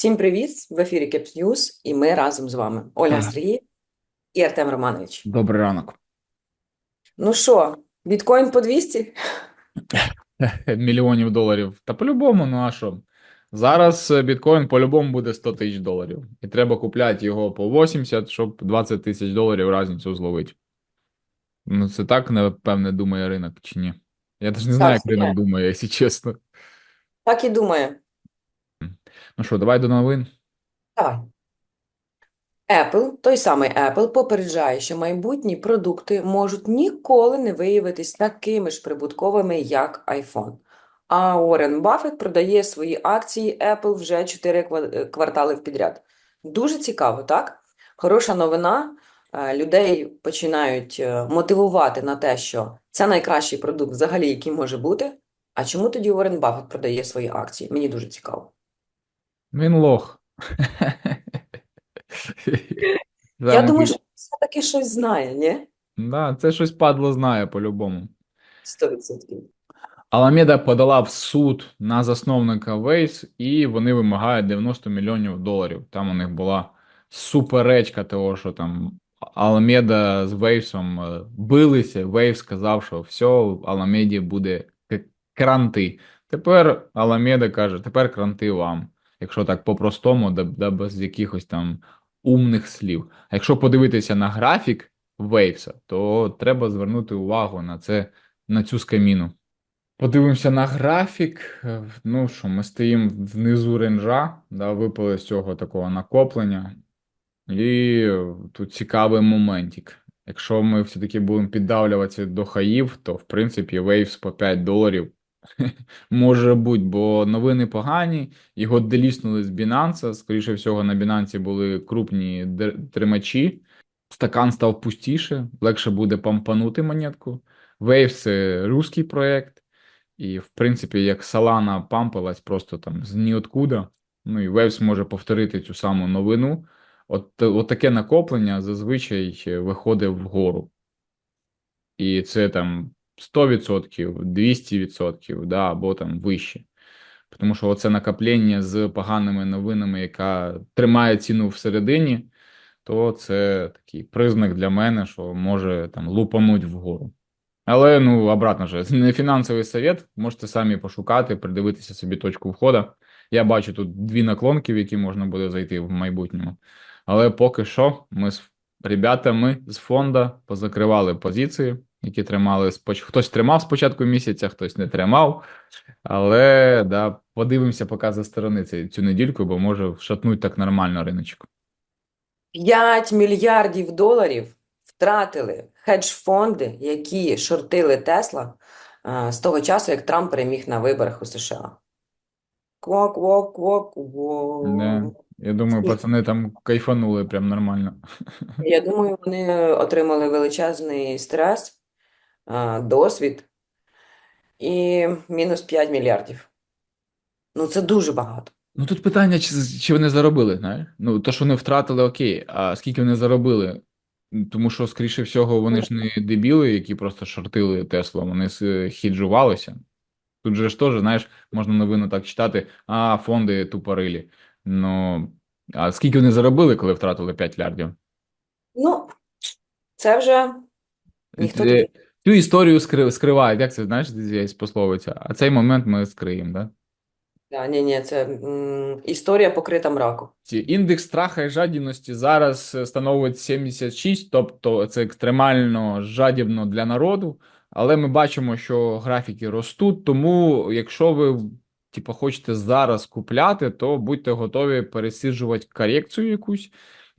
Всім привіт! В ефірі Кепс Ньюс, і ми разом з вами. Ольга Так. Сергій і Артем Романович. Добрий ранок. Ну що, біткоін по 200? Мільйонів доларів. Та по-любому, ну а що? Зараз е, біткоін по-любому буде 100 тисяч доларів. І треба купляти його по 80, щоб 20 тисяч доларів разницю зловити. Ну, це так, напевне, думає ринок, чи ні? Я теж не знаю, як ринок думає, якщо чесно. Так і думає. Ну що, давай до новин. Давай. Apple, той самий Apple, попереджає, що майбутні продукти можуть ніколи не виявитись такими ж прибутковими, як iPhone. А Уоррен Баффет продає свої акції Apple вже 4 квартали в підряд. Дуже цікаво, так? Хороша новина. Е, Людей починають е, мотивувати на те, що це найкращий продукт взагалі, який може бути. А чому тоді Уоррен Баффет продає свої акції? Мені дуже цікаво. Він лох. Я думаю, що все-таки щось знає, ні? Да, це щось падло знає по-любому. 100%. Аламеда подала в суд на засновника Waze, і вони вимагають 90 мільйонів доларів. Там у них була суперечка того, що там Аламеда з Вейвсом билися. Вейв сказав, що все, Аламеді буде кранти. Тепер Аламеда каже, тепер кранти вам. Якщо так по-простому, да, да без якихось там умних слів. А якщо подивитися на графік Вейвса, то треба звернути увагу на це, на цю скаміну. Подивимося на графік. Е, Ну що, ми стоїмо внизу ренжа, да, випали з цього такого накоплення. І тут цікавий моментик. Якщо ми все-таки будемо піддавлюватися до хаїв, то в принципі Waves по 5 доларів може бути, бо новини погані, його деліснули з Binance, скоріше всього, на Binance були крупні тримачі. Стакан став пустіше, легше буде пампанути монетку. Waves це русський проєкт. І, в принципі, як Solana пампалась просто там з ніоткуда, ну і Waves може повторити цю саму новину. От, от таке накоплення зазвичай виходить вгору. І це там 100%, 200%, да, або там вище. Тому що оце накоплення з поганими новинами, яка тримає ціну всередині, то це такий признак для мене, що може там лупануть вгору. Але ну обратно же, не фінансовий совет, можете самі пошукати, придивитися собі точку входу. Я бачу тут дві наклонки, в які можна буде зайти в майбутньому. Але поки що ми з ребятами з фонду позакривали позиції, які тримали споч... Хтось тримав з початку місяця, хтось не тримав. Але да, подивимося поки за сторони цю, цю недільку, бо може вшатнуть так нормально риночок. 5 мільярдів доларів втратили хедж-фонди, які шортили Тесла е, з того часу, як Трамп переміг на виборах у США. Квок, квок, квок, квок. Да. Я думаю, пацани там кайфанули прям нормально. Я думаю, вони отримали величезний стрес, досвід і мінус 5 мільярдів. Ну, це дуже багато. Ну тут питання, чи, чи вони заробили, знаєш? Ну, то, що вони втратили, окей, а скільки вони заробили? Тому що, скоріше всього, вони ж не дебіли, які просто шортили Теслу, вони хіджувалися. Тут же ж теж, знаєш, можна новину так читати, а фонди тупорилі. Ну, а скільки вони заробили, коли втратили 5 мільярдів? Ну, це вже ніхто Е, тобі. Цю історію скри- скривають, як це, знаєш, є пословиця, а цей момент ми скриємо, да? Да, ні, ні, це м, історія покрита мраком. Ці- Індекс страха і жадібності зараз е, становить 76, тобто це екстремально жадібно для народу. Але ми бачимо, що графіки ростуть. Тому, якщо ви типу, хочете зараз купляти, то будьте готові пересиджувати корекцію якусь.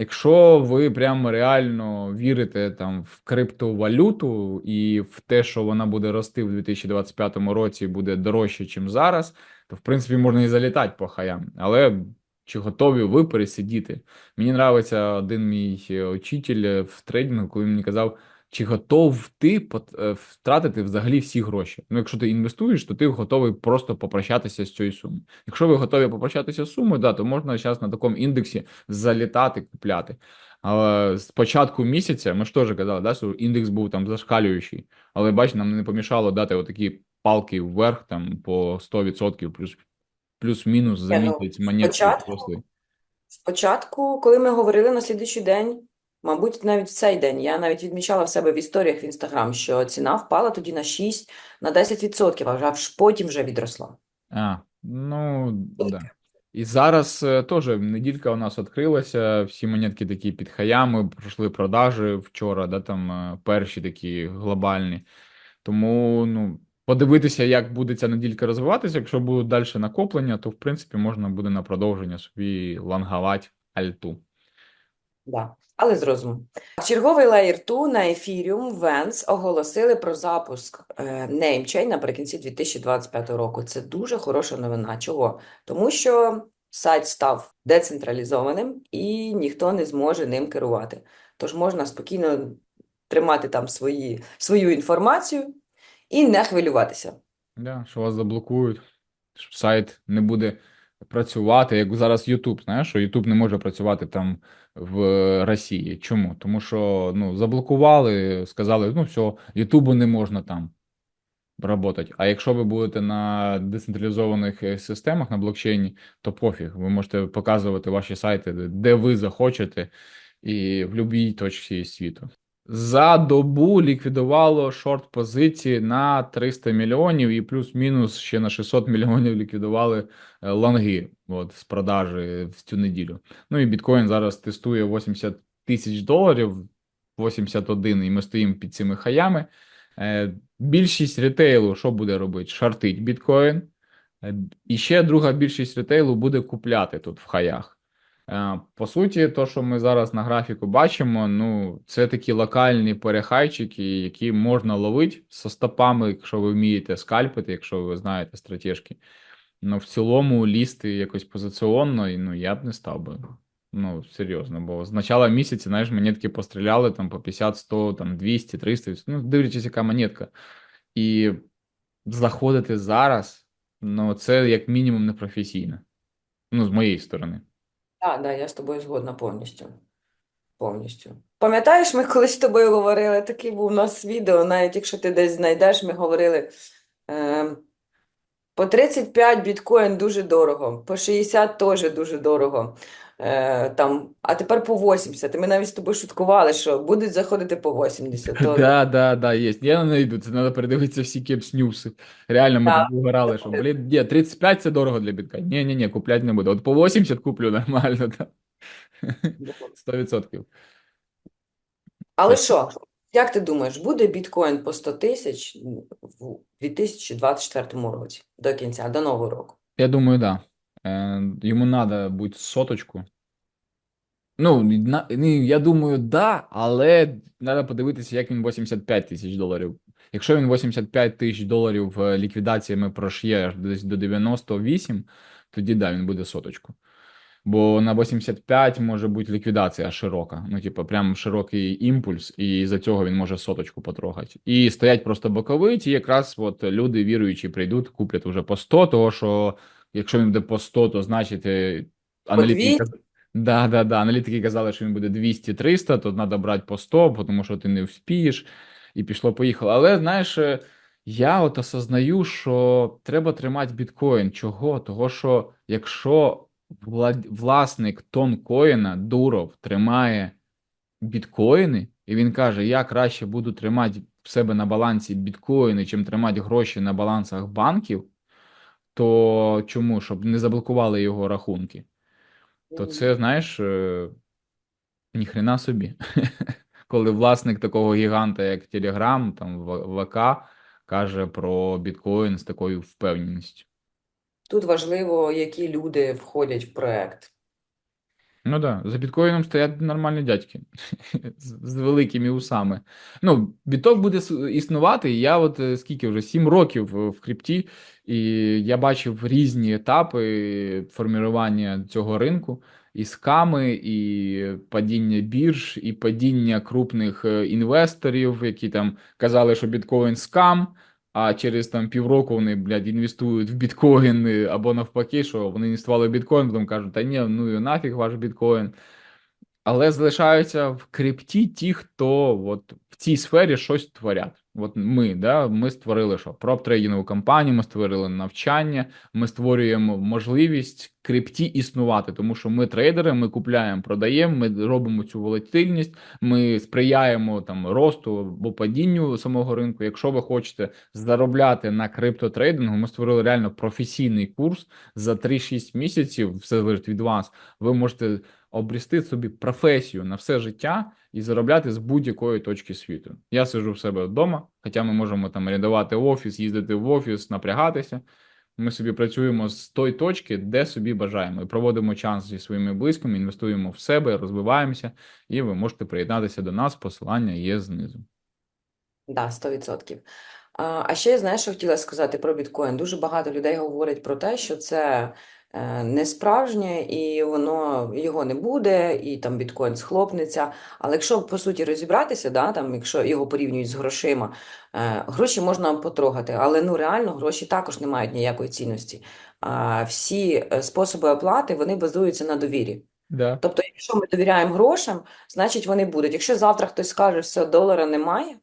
Якщо ви прямо реально вірите там в криптовалюту і в те, що вона буде рости в 2025 році, і буде дорожче, ніж зараз, то в принципі можна і залітати по хаям. Але чи готові ви пересидіти? Мені подобається один мій очитель учитель е, в трейдингу, коли мені казав, чи готов ти е, втратити взагалі всі гроші? Ну, якщо ти інвестуєш, то ти готовий просто попрощатися з цією сумою. Якщо ви готові попрощатися з сумою, да, то можна зараз на такому індексі залітати, купляти. Але з початку місяця ми ж теж казали, да, що індекс був там зашкалюючий. Але бач, нам не помішало дати отакі палки вверх там по 100% плюс плюс-мінус за ну, місяць монетки спочатку- Спочатку, коли ми говорили на слідуючий день, мабуть, навіть в цей день, я навіть відмічала в себе в історіях в Інстаграм, що ціна впала тоді на 6, на 10%, а вже потім вже відросла. А, ну, да. І зараз е, теж неділька у нас відкрилася, всі монетки такі під хаями, пройшли продажі вчора, да, там е, перші такі глобальні. Тому, ну, подивитися, як буде ця неділька розвиватися. Якщо будуть далі накоплення, то в принципі можна буде на продовження собі лонговати альту. Да. Але з розумом. Черговий Layer 2 на Ethereum Vance оголосили про запуск NameChain наприкінці 2025 року. Це дуже хороша новина. Чого? Тому що сайт став децентралізованим і ніхто не зможе ним керувати. Тож можна спокійно тримати там свої, свою інформацію і не хвилюватися. Да, що вас заблокують, що сайт не буде працювати, як зараз YouTube, знаєш, що YouTube не може працювати там в Росії. Чому? Тому що ну, заблокували, сказали, ну все, YouTube не можна там працювати. А якщо ви будете на децентралізованих е, системах на блокчейні, то пофіг, ви можете показувати ваші сайти, де ви захочете, і в будь-якій точці світу. За добу ліквідувало шорт позиції на 300 мільйонів і плюс-мінус ще на 600 мільйонів ліквідували е, лонги от, з продажі в цю неділю. Ну і біткоін зараз тестує 80 тисяч доларів, 81, і ми стоїмо під цими хаями. Е, Більшість ретейлу що буде робити? Шортить біткоін. Е, І ще друга більшість ретейлу буде купляти тут в хаях. Е, По суті, то, що ми зараз на графіку бачимо, ну, це такі локальні перехайчики, які можна ловити со стопами, якщо ви вмієте скальпити, якщо ви знаєте стратежки. Ну, в цілому лізти якось позиціонно, ну, я б не став би. Ну, серйозно, бо з начала місяця, знаєш, монетки постріляли там по 50, 100, там 200, 300, ну, дивлячись, яка монетка. І заходити зараз, ну, це як мінімум непрофесійно. Ну, з моєї сторони. Так, да, я з тобою згодна повністю. Повністю. Пам'ятаєш, ми колись з тобою говорили, такий був у нас відео, навіть якщо ти десь знайдеш, ми говорили е, по 35 біткоін дуже дорого, по 60 теж дуже дорого. Е, там, а тепер по 80. Ми навіть з тобою шуткували, що будуть заходити по 80. То, Да, да, да, є. Я не знайду, це треба передивитися всі кепс-ньюси. Реально, ми Так. тут угорали, що, блін, ні, 35 це дорого для бітка. Ні, ні, ні, купляти не буду. От по 80 куплю нормально, да. 100%. Але що, як ти думаєш, буде біткоін по 100 тисяч в 2024 році до кінця, до нового року? Я думаю, да. Е, йому треба бути соточку. Ну, на, я думаю, да, але треба подивитися, як він 85 тисяч доларів. Якщо він 85 тисяч доларів ліквідаціями прошє десь до 98, тоді да, він буде соточку. Бо на 85 може бути ліквідація широка. Ну, типу, прям широкий імпульс, і за цього він може соточку потрогати. І стоять просто боковиті, і якраз от люди віруючі прийдуть, куплять уже по 100, того що якщо він буде по 100, то значить е, аналітики. 200? Да, да, да. Аналітики казали, що він буде 200-300, то треба брати по 100, тому що ти не вспієш, і пішло-поїхало. Але знаєш, е, я от осознаю, що треба тримати біткоін. Чого? Того, що якщо вла- власник тонкоїна, Дуров, тримає біткоїни, і він каже: Я краще буду тримати в себе на балансі біткоїни, чим тримати гроші на балансах банків, то чому? Щоб не заблокували його рахунки то це, знаєш, е, ніхрена собі. Коли власник такого гіганта, як Telegram, там ВК, каже про біткоін з такою впевненістю. Тут важливо, які люди входять в проект. Ну да, за біткоїном стоять нормальні дядьки з, з великими усами. Ну, біток буде існувати. Я от е, скільки вже сім років в крипті, і я бачив різні етапи формування цього ринку. І сками, і падіння бірж, і падіння крупних е, інвесторів, які там казали, що біткоін скам, а через там півроку вони, блядь, інвестують в біткоін, або навпаки, що вони інвестували в біткоін, потім кажуть, та ні, ну і нафіг ваш біткоін. Але залишаються в крипті ті, хто от в цій сфері щось творять. От ми, да, ми створили що? Проп-трейдингову компанію, ми створили навчання, ми створюємо можливість крипті існувати, тому що ми трейдери, ми купляємо, продаємо, ми робимо цю волатильність, ми сприяємо там росту або падінню самого ринку. Якщо ви хочете заробляти на криптотрейдингу, ми створили реально професійний курс за 3-6 місяців, все залежить від вас. Ви можете обрісти собі професію на все життя і заробляти з будь-якої точки світу. Я сиджу в себе вдома, хоча ми можемо там орендувати офіс, їздити в офіс, напрягатися. Ми собі працюємо з тої точки, де собі бажаємо, і проводимо час зі своїми близькими, інвестуємо в себе, розвиваємося, і ви можете приєднатися до нас. Посилання є знизу. Да, 100%. А, ще, знаєш, що хотіла сказати про біткоін. Дуже багато людей говорять про те, що це не справжнє, і воно його не буде, і там біткоін схлопнеться. Але якщо по суті розібратися, да, там, якщо його порівнюють з грошима, е, гроші можна потрогати, але ну реально гроші також не мають ніякої цінності. А, всі е, способи оплати вони базуються на довірі. Да. Тобто, якщо ми довіряємо грошам, значить вони будуть. Якщо завтра хтось скаже, все, долара немає,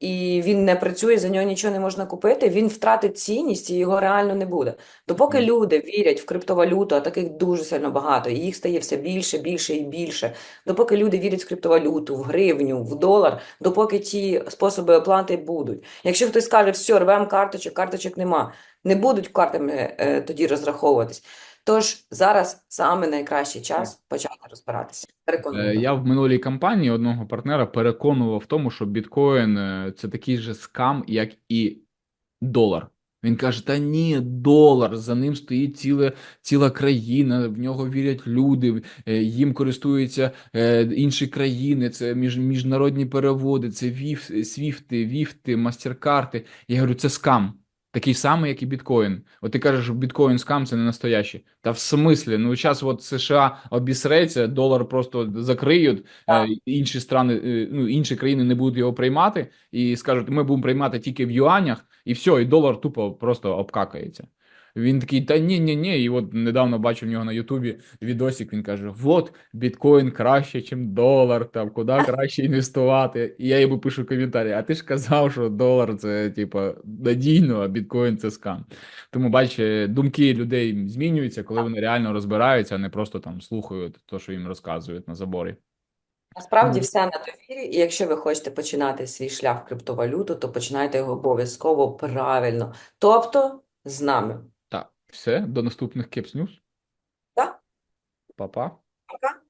і він не працює, за нього нічого не можна купити, він втратить цінність і його реально не буде. Допоки люди вірять в криптовалюту, а таких дуже сильно багато, і їх стає все більше, більше і більше. Допоки люди вірять в криптовалюту, в гривню, в долар, допоки ті способи оплати будуть. Якщо хтось скаже, все, рвемо карточок, карточок нема, не будуть картами е, тоді розраховуватись. Тож зараз саме найкращий час почати розбиратися. Е, Я в минулій кампанії одного партнера переконував в тому, що біткоін е, це такий же скам, як і долар. Він каже: Та ні, долар, за ним стоїть ціле, ціла країна, в нього вірять люди, е, їм користуються е, інші країни, це між, міжнародні переводи, це віф, свіфти, віфти, мастеркарти. Я говорю, це скам. Такий самий, як і біткоін. От ти кажеш, біткоін скам це не настоящий. Та в смислі, ну зараз от США обісреться, долар просто закриють, е, інші страни, е, ну інші країни не будуть його приймати і скажуть, ми будемо приймати тільки в юанях, і все, і долар тупо просто обкакається. Він такий, та ні, ні, ні. І от недавно бачив в нього на Ютубі відосик. Він каже: Вот біткоін краще, ніж долар, там куди краще інвестувати. І я йому пишу коментарі: а ти ж казав, що долар це типа надійно, а біткоін це скам. Тому бач, е, думки людей змінюються, коли вони реально розбираються, а не просто там слухають те, що їм розказують на заборі. Насправді все на довірі, і якщо ви хочете починати свій шлях в криптовалюту, то починайте його обов'язково правильно. Тобто з нами. Все, до наступних Кепс Ньюс. Так? Па-па. Пока.